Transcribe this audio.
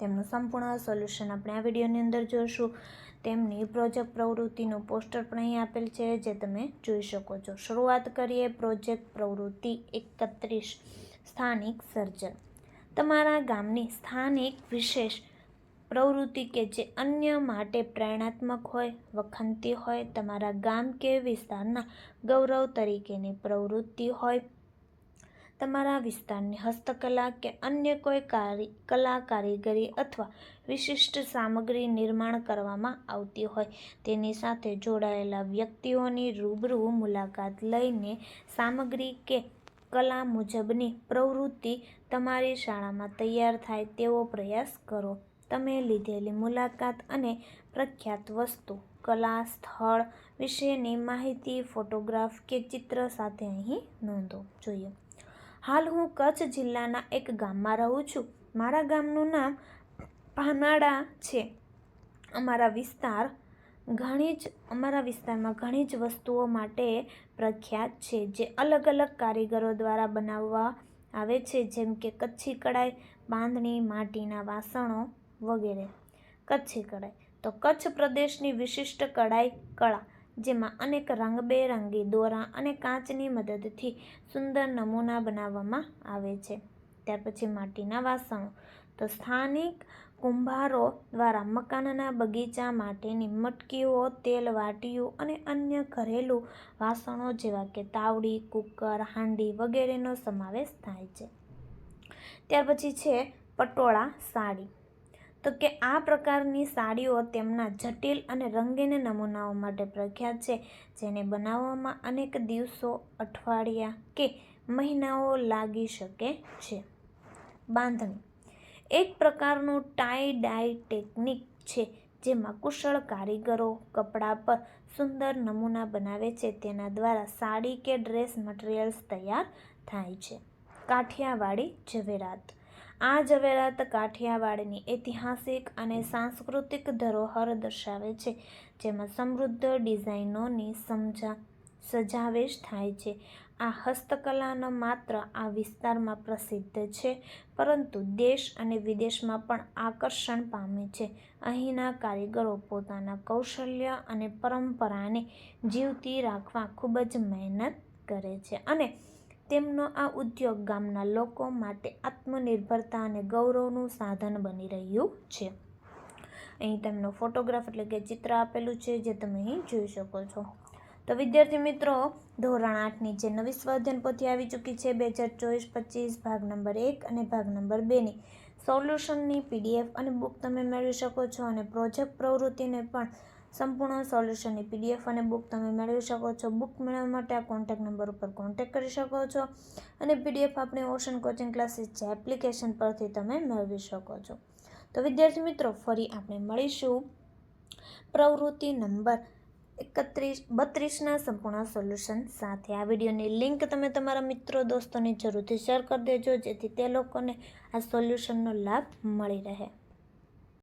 તેમનું સંપૂર્ણ સોલ્યુશન આપણે આ વિડીયોની અંદર જોઈશું. તેમની પ્રોજેક્ટ પ્રવૃત્તિનું પોસ્ટર પણ અહીં આપેલ છે, જે તમે જોઈ શકો છો. શરૂઆત કરીએ પ્રોજેક્ટ પ્રવૃત્તિ એકત્રીસ, સ્થાનિક સર્જન. તમારા ગામની સ્થાનિક વિશેષ પ્રવૃત્તિ કે જે અન્ય માટે પ્રેરણાત્મક હોય, વખંતી હોય, તમારા ગામ કે વિસ્તારના ગૌરવ તરીકેની પ્રવૃત્તિ હોય તમારા વિસ્તારની હસ્તકલા કે અન્ય કોઈ કારી, કલા કારીગરી અથવા વિશિષ્ટ સામગ્રી નિર્માણ કરવામાં આવતી હોય, તેની સાથે જોડાયેલા વ્યક્તિઓની રૂબરૂ મુલાકાત લઈને સામગ્રી કે કલા મુજબની પ્રવૃત્તિ તમારી શાળામાં તૈયાર થાય તેવો પ્રયાસ કરો. તમે લીધેલી મુલાકાત અને પ્રખ્યાત વસ્તુ, કલા, સ્થળ વિશેની માહિતી, ફોટોગ્રાફ કે ચિત્ર સાથે અહીં નોંધો. જોઈએ. હાલ હું કચ્છ જિલ્લાના એક ગામમાં રહું છું. મારા ગામનું નામ પાનાડા છે. અમારા વિસ્તાર ઘણી જ, અમારા વિસ્તારમાં ઘણી જ વસ્તુઓ માટે પ્રખ્યાત છે, જે અલગ અલગ કારીગરો દ્વારા બનાવવા આવે છે, જેમ કે કચ્છી કડાઈ બાંધણી, માટીના વાસણો વગેરે. કચ્છી કડાઈ તો કચ્છ પ્રદેશની વિશિષ્ટ કડાઈ કળા. જેમાં અનેક રંગબેરંગી દોરા અને કાચની મદદથી સુંદર નમૂના બનાવવામાં આવે છે. ત્યાર પછી માટીના વાસણો. તો સ્થાનિક કુંભારો દ્વારા મકાનના બગીચા માટેની મટકીઓ, તેલ વાટીઓ અને અન્ય ઘરેલું વાસણો જેવા કે તાવડી, કુકર, હાંડી વગેરેનો સમાવેશ થાય છે. ત્યાર પછી છે પટોળા સાડી. તો કે આ પ્રકારની સાડીઓ તેમના જટિલ અને રંગીન નમૂનાઓ માટે પ્રખ્યાત છે, જેને બનાવવામાં અનેક દિવસો, અઠવાડિયા કે મહિનાઓ લાગી શકે છે. બાંધણી. એક પ્રકારનું ટાઈ ડાય ટેકનિક છે, જેમાં કુશળ કારીગરો કપડા પર સુંદર નમૂના બનાવે છે, તેના દ્વારા સાડી કે ડ્રેસ મટીરિયલ્સ તૈયાર થાય છે. કાઠિયાવાડી ઝવેરાત. આ ઝવેરાત કાઠિયાવાડની ઐતિહાસિક અને સાંસ્કૃતિક ધરોહર દર્શાવે છે, જેમાં સમૃદ્ધ ડિઝાઇનોની સમજા સજાવેશ થાય છે. આ હસ્તકલાનો માત્ર આ વિસ્તારમાં પ્રસિદ્ધ છે, પરંતુ દેશ અને વિદેશમાં પણ આકર્ષણ પામે છે. અહીંના કારીગરો પોતાના કૌશલ્ય અને પરંપરાને જીવતી રાખવા ખૂબ જ મહેનત કરે છે અને તેમનો આ ઉદ્યોગ ગામના લોકો માટે આત્મનિર્ભરતા અને ગૌરવનું સાધન બની રહ્યું છે. અહીં તેમનો ફોટોગ્રાફ એટલે કે ચિત્ર આપેલું છે, જે તમે અહીં જોઈ શકો છો. તો વિદ્યાર્થી મિત્રો, ધોરણ આઠની જે નવી સ્વાધ્યન પોથી આવી ચૂકી છે, બે હજાર ચોવીસ પચીસ, ભાગ નંબર એક અને ભાગ નંબર બેની સોલ્યુશનની પીડીએફ અને બુક તમે મેળવી શકો છો અને પ્રોજેક્ટ પ્રવૃત્તિને પણ સંપૂર્ણ સોલ્યુશનની પીડીએફ અને બુક તમે મેળવી શકો છો. બુક મેળવવા માટે આ કોન્ટેક નંબર ઉપર કોન્ટેક કરી શકો છો અને પીડીએફ આપણે ઓશન કોચિંગ ક્લાસીસ જે એપ્લિકેશન પરથી તમે મેળવી શકો છો. તો વિદ્યાર્થી મિત્રો, ફરી આપણે મળીશું. પ્રવૃત્તિ નંબર એકત્રીસ, બત્રીસના સંપૂર્ણ સોલ્યુશન સાથે. આ વિડીયોની લિંક તમે તમારા મિત્રો દોસ્તોને જરૂરથી શેર કરી દેજો, જેથી તે લોકોને આ સોલ્યુશનનો લાભ મળી રહે.